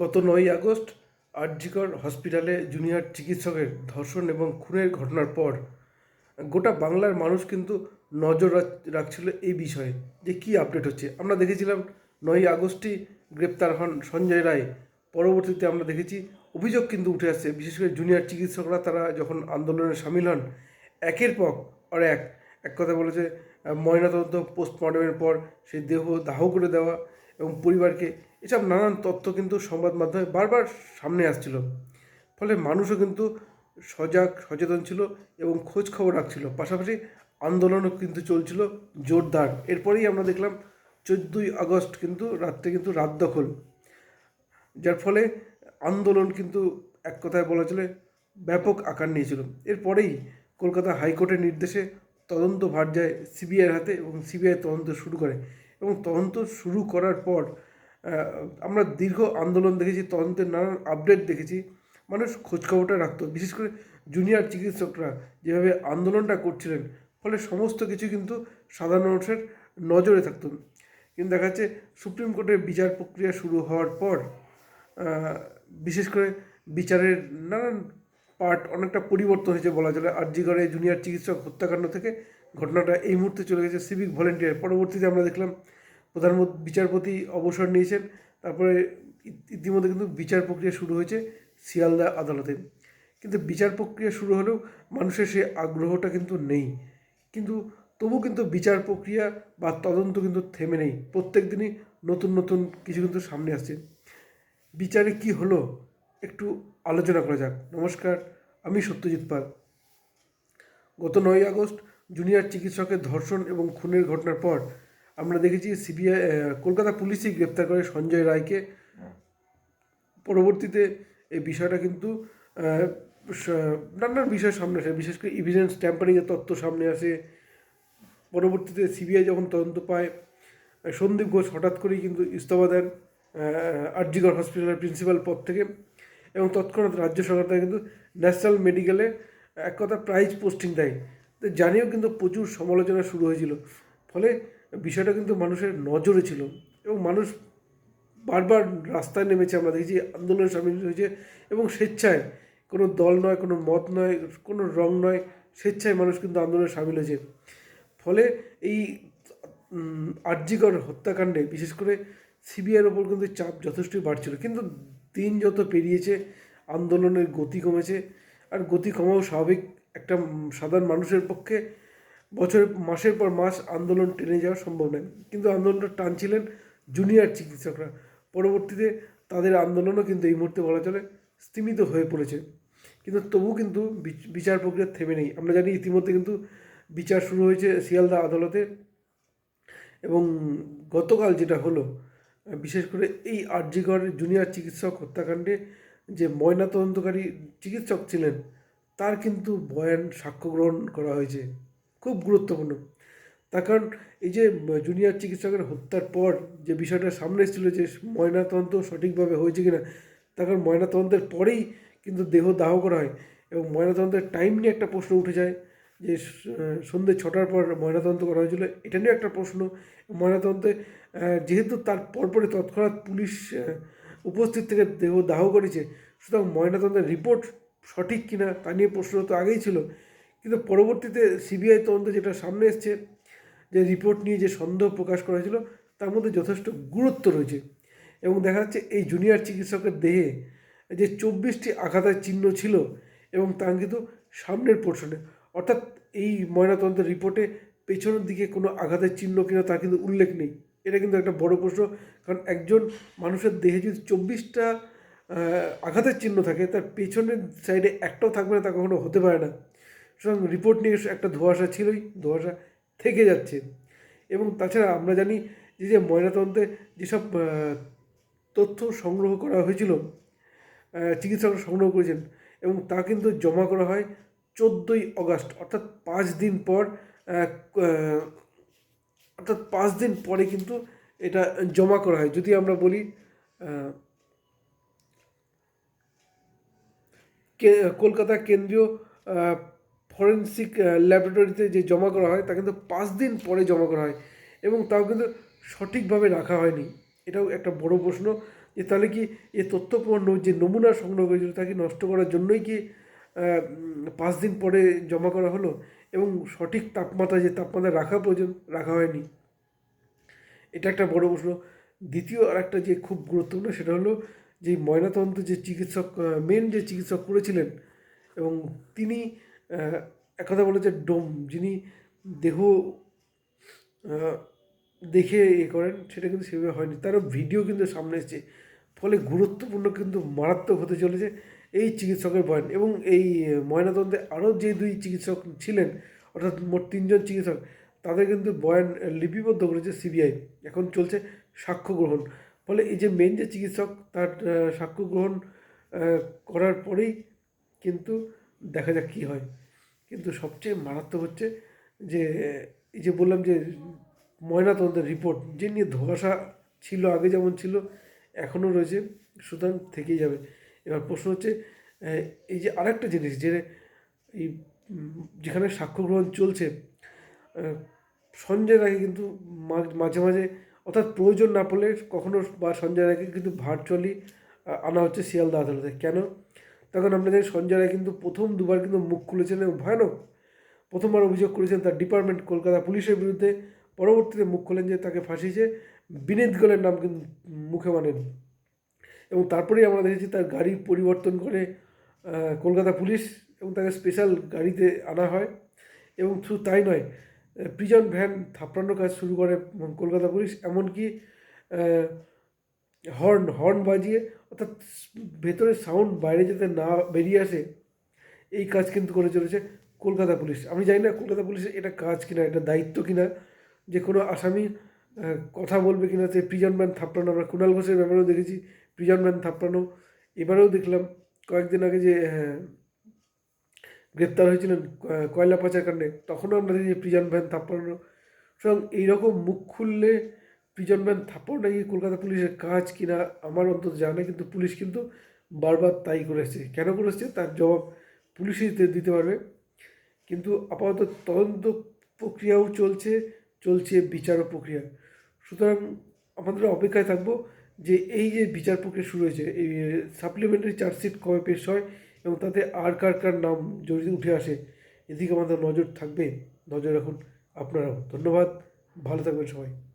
গত নয়ই আগস্ট আরজিকর হসপিটালে জুনিয়র চিকিৎসকের ধর্ষণ এবং খুনের ঘটনার পর গোটা বাংলার মানুষ কিন্তু নজর রাখছিল এই বিষয়ে যে কী আপডেট হচ্ছে। আমরা দেখেছিলাম নয়ই আগস্টই গ্রেপ্তার হন সঞ্জয় রায়। পরবর্তীতে আমরা দেখেছি অভিযোগ কিন্তু উঠে আসছে, বিশেষ করে জুনিয়র চিকিৎসকরা তারা যখন আন্দোলনে সামিল হন, একের পর আর এক। এক কথা বলেছে, ময়নাতদন্ত পোস্টমর্টমের পর সেই দেহ দাহ করে দেওয়া এবং পরিবারকে এসব নানান তথ্য কিন্তু সংবাদ মাধ্যমে বারবার সামনে আসছিল। ফলে মানুষও কিন্তু সজাগ, সচেতন ছিল এবং খোঁজ খবর রাখছিল। পাশাপাশি আন্দোলনও কিন্তু চলছিল জোরদার। এরপরেই আমরা দেখলাম চোদ্দোই আগস্ট কিন্তু রাত্রে কিন্তু রাত দখল। যার ফলে আন্দোলন কিন্তু এক কথায় বলা চলে ব্যাপক আকার নিয়েছিল। এরপরেই কলকাতা হাইকোর্টের নির্দেশে তদন্ত ভার যায় সিবিআইয়ের হাতে এবং সিবিআই তদন্ত শুরু করে। এবং তদন্ত শুরু করার পর আমরা দীর্ঘ আন্দোলন দেখেছি, তদন্তের নানান আপডেট দেখেছি। মানুষ খোঁজখবরটা রাখতো, বিশেষ করে জুনিয়র চিকিৎসকরা যেভাবে আন্দোলনটা করছিলেন, ফলে সমস্ত কিছু কিন্তু সাধারণ মানুষের নজরে থাকতো। কিন্তু দেখা যাচ্ছে, সুপ্রিম কোর্টের বিচার প্রক্রিয়া শুরু হওয়ার পর বিশেষ করে বিচারের নানান পার্ট অনেকটা পরিবর্তন হয়েছে বলা চলে। আরজিগড়ে জুনিয়র চিকিৎসক হত্যাকাণ্ড থেকে ঘটনাটা এই মুহূর্তে চলে গেছে সিভিক ভলেন্টিয়ার পরবর্তীতে আমরা দেখলাম প্রধানমন্ত্রী বিচারপতি অবসর নিয়েছেন। তারপরে ইতিমধ্যে কিন্তু বিচার প্রক্রিয়া শুরু হয়েছে শিয়ালদা আদালতে। কিন্তু বিচার প্রক্রিয়া শুরু হলেও মানুষের সেই আগ্রহটা কিন্তু নেই। কিন্তু তবু কিন্তু বিচার প্রক্রিয়া বা তদন্ত কিন্তু থেমে নেই। প্রত্যেক দিনই নতুন নতুন কিছু কিন্তু সামনে আসছে। বিচারে কি হলো একটু আলোচনা করা যাক। নমস্কার, আমি সত্যজিৎ পাল। গত নয় আগস্ট জুনিয়র চিকিৎসকের ধর্ষণ এবং খুনের ঘটনার পর আমরা দেখেছি সিবিআই কলকাতা পুলিশই গ্রেপ্তার করে সঞ্জয় রায়কে। পরবর্তীতে এই বিষয়টা কিন্তু নানান বিষয় সামনে আসে, বিশেষ করে ইভিডেন্স ট্যাম্পারিংয়ের তথ্য সামনে আসে। পরবর্তীতে সিবিআই যখন তদন্ত পায় সন্দীপ ঘোষ হঠাৎ করেই কিন্তু ইস্তফা দেন আরজিগড় হসপিটালের প্রিন্সিপাল পদ থেকে এবং তৎক্ষণাৎ রাজ্য সরকার কিন্তু ন্যাশনাল মেডিকেলে এক কথা প্রাইজ পোস্টিং দেয়। জানিয়েও কিন্তু প্রচুর সমালোচনা শুরু হয়েছিল। ফলে বিষয়টা কিন্তু মানুষের নজরে ছিল এবং মানুষ বারবার রাস্তায় নেমেছে আমরা দেখেছি আন্দোলনে সামিল হয়েছে এবং স্বেচ্ছায়, কোনো দল নয়, কোনো মত নয়, কোনো রং নয়, স্বেচ্ছায় মানুষ কিন্তু আন্দোলনে সামিল হয়েছে। ফলে এই আর্যিকর হত্যাকাণ্ডে বিশেষ করে সিবিআইয়ের ওপর কিন্তু চাপ যথেষ্টই বাড়ছিল। কিন্তু দিন যত পেরিয়েছে, আন্দোলনের গতি কমেছে, আর গতি কমাও স্বাভাবিক। একটা সাধারণ মানুষের পক্ষে বছর মাসের পর মাস আন্দোলন টেনে যাওয়া সম্ভব নয়। কিন্তু আন্দোলনটা টানছিলেন জুনিয়র চিকিৎসকরা। পরবর্তীতে তাদের আন্দোলনও কিন্তু এই মুহূর্তে বলা চলে স্তীমিত হয়ে পড়েছে। কিন্তু তবু কিন্তু বিচ- বিচার প্রক্রিয়া থেমে নেই। আমরা জানি ইতিমধ্যে কিন্তু বিচার শুরু হয়েছে শিয়ালদা আদালতে এবং গতকাল যেটা হলো, বিশেষ করে এই আরজিগড় জুনিয়র চিকিৎসক হত্যাকাণ্ডে যে ময়নাতদন্তকারী চিকিৎসক ছিলেন তার কিন্তু বয়ান সাক্ষ্য গ্রহণ করা হয়েছে। খুব গুরুত্বপূর্ণ। তার কারণ এই যে জুনিয়র চিকিৎসকের হত্যার পর যে বিষয়টা সামনে এসেছিল যে ময়নাতদন্ত সঠিকভাবে হয়েছে কিনা তার কারণ ময়নাতদন্তের পরেই কিন্তু দেহ দাহ করা হয় এবং ময়নাতদন্তের টাইম নিয়ে একটা প্রশ্ন উঠে যায় যে সন্ধ্যে ছটার পর ময়নাতদন্ত করা হয়েছিল এটা নিয়ে একটা প্রশ্ন। ময়নাতদন্তে আহ, যেহেতু তার পরপরই তৎক্ষণাৎ পুলিশ উপস্থিত থেকে দেহ দাহ করেছে সুতরাং ময়নাতদন্তের রিপোর্ট সঠিক কিনা তা নিয়ে প্রশ্ন তো আগেই ছিল। কিন্তু পরবর্তীতে সিবিআই তদন্ত যেটা সামনে এসছে, যে রিপোর্ট নিয়ে যে সন্দেহ প্রকাশ করা হয়েছিল, তার মধ্যে যথেষ্ট গুরুত্ব রয়েছে। এবং দেখা যাচ্ছে এই জুনিয়র চিকিৎসকের দেহে যে চব্বিশটি আঘাতের চিহ্ন ছিল এবং তা কিন্তু সামনের পোর্শনে। অর্থাৎ এই ময়নাতন্ত্রের রিপোর্টে পেছনের দিকে কোনো আঘাতের চিহ্ন কিনা তা কিন্তু উল্লেখ নেই। এটা কিন্তু একটা বড় প্রশ্ন, কারণ একজন মানুষের দেহে যদি চব্বিশটা আঘাতের চিহ্ন থাকে তার পেছনের সাইডে একটাও থাকবে না তা কখনো হতে পারে না। সুতরাং রিপোর্ট নিয়ে একটা ধোঁয়াশা ছিলই ধোঁয়াশা থেকে যাচ্ছে। এবং তাছাড়া আমরা জানি যে যে ময়নাতন্ত্রে যেসব তথ্য সংগ্রহ করা হয়েছিল আহ, চিকিৎসকরা সংগ্রহ করেছেন এবং তা কিন্তু জমা করা হয় চোদ্দোই অগাস্ট অর্থাৎ পাঁচ দিন পর অর্থাৎ পাঁচ দিন পরে কিন্তু এটা জমা করা হয়। যদি আমরা বলি কলকাতা কেন্দ্রীয় ফরেন্সিক ল্যাবরেটরিতে যে জমা করা হয়, তা কিন্তু পাঁচ দিন পরে জমা করা হয় এবং তাও কিন্তু সঠিকভাবে রাখা হয়নি। এটাও একটা বড় প্রশ্ন যে তাহলে কি এ তথ্য প্রমাণ যে নমুনা সংগ্রহ করেছিল তাকে নষ্ট করার জন্যই কি পাঁচ দিন পরে জমা করা হলো এবং সঠিক তাপমাত্রা, যে তাপমাত্রা রাখা প্রয়োজন, রাখা হয়নি? এটা একটা বড় প্রশ্ন। দ্বিতীয় আর একটা যে খুব গুরুত্বপূর্ণ সেটা হলো যে ময়নাতদন্ত যে চিকিৎসক মেন যে চিকিৎসক করেছিলেন এবং তিনি এক কথা বলে যে ডোম, যিনি দেহ দেখে এ করেন, সেটা কিন্তু সেভাবে হয়নি। তারও ভিডিও কিন্তু সামনে এসেছে। ফলে গুরুত্বপূর্ণ কিন্তু মারাত্মক হতে চলেছে এই চিকিৎসকের বয়ান। এবং এই ময়নাতন্ত্রে আরও যে দুই চিকিৎসক ছিলেন, অর্থাৎ মোট তিনজন চিকিৎসক, তাদের কিন্তু বয়ান লিপিবদ্ধ করেছে সিবিআই। এখন চলছে সাক্ষ্য গ্রহণ। ফলে এই যে মেন যে চিকিৎসক তার সাক্ষ্য গ্রহণ করার পরেই কিন্তু দেখা যাক কী হয়। কিন্তু সবচেয়ে মারাত্মক হচ্ছে যে, এই যে বললাম যে ময়নাতদন্তের রিপোর্ট যে নিয়ে ধোঁয়াশা ছিল, আগে যেমন ছিল, এখনও রয়েছে, সুতরাং থেকেই যাবে। এবার প্রশ্ন হচ্ছে এই যে আরেকটা জিনিস যে, এই যেখানে সাক্ষ্য গ্রহণ চলছে সঞ্জয় রায়কে কিন্তু মাঝে মাঝে অর্থাৎ প্রয়োজন না পড়লে কখনো বা সঞ্জয় রায়কে কিন্তু ভার্চুয়ালি আনা হচ্ছে শিয়ালদা আদালতে। কেন? তখন জানি সঞ্জয় রায় কিন্তু প্রথম দুবার কিন্তু মুখ খুলেছেন এবং ভয়ানক প্রথমবার অভিযোগ করেছেন তার ডিপার্টমেন্ট কলকাতা পুলিশের বিরুদ্ধে। পরবর্তীতে মুখ খোলেন যে তাকে ফাঁসিয়েছে। বিনীত গোলের নাম কিন্তু মুখে মানেন। এবং তারপরেই আমরা দেখেছি তার গাড়ি পরিবর্তন করে কলকাতা পুলিশ এবং তাকে স্পেশাল গাড়িতে আনা হয়। এবং শুধু তাই নয় প্রিজন ভ্যান থাপড়ানোর কাজ শুরু করে কলকাতা পুলিশ এমনকি হর্ন হর্ন বাজিয়ে অর্থাৎ ভেতরের সাউন্ড বাইরে যাতে না বেরিয়ে আসে এই কাজ কিন্তু করে চলেছে কলকাতা পুলিশ। আমি জানি না কলকাতা পুলিশের এটা কাজ কিনা এটা দায়িত্ব কিনা যে কোনো আসামি কথা বলবে কিনা সে প্রিজন ম্যান থাপড়ানো আমরা কুণাল ঘোষের ব্যাপারেও দেখেছি প্রিজন ম্যান থাপড়ানো এবারেও দেখলাম কয়েকদিন আগে যে আহ, গ্রেপ্তার হয়েছিলেন কয়লা পাচার কাণ্ডে। তখনও আমরা দেখি প্রিজন ভ্যান থাপ্পড়ানো। সুতরাং এইরকম মুখ খুললে প্রিজন ভ্যান থাপ্পড় নাকি কলকাতা পুলিশের কাজ কিনা আমার অন্তত জানা কিন্তু পুলিশ কিন্তু বারবার তাই করেছে কেন করেছে তার জবাব পুলিশই দিতে পারবে। কিন্তু আপাতত তদন্ত প্রক্রিয়াও চলছে চলছে বিচার প্রক্রিয়া। সুতরাং আমাদের অপেক্ষায় থাকব যে এই যে বিচার প্রক্রিয়া শুরু হয়েছে, এই সাপ্লিমেন্টারি চার্জশিট কবে পেশ হয় এবং তাতে আর কার কার নাম যদি উঠে আসে, এদিকে আমাদের নজর থাকবে। নজর রাখুন আপনারাও। ধন্যবাদ। ভালো থাকবেন সবাই।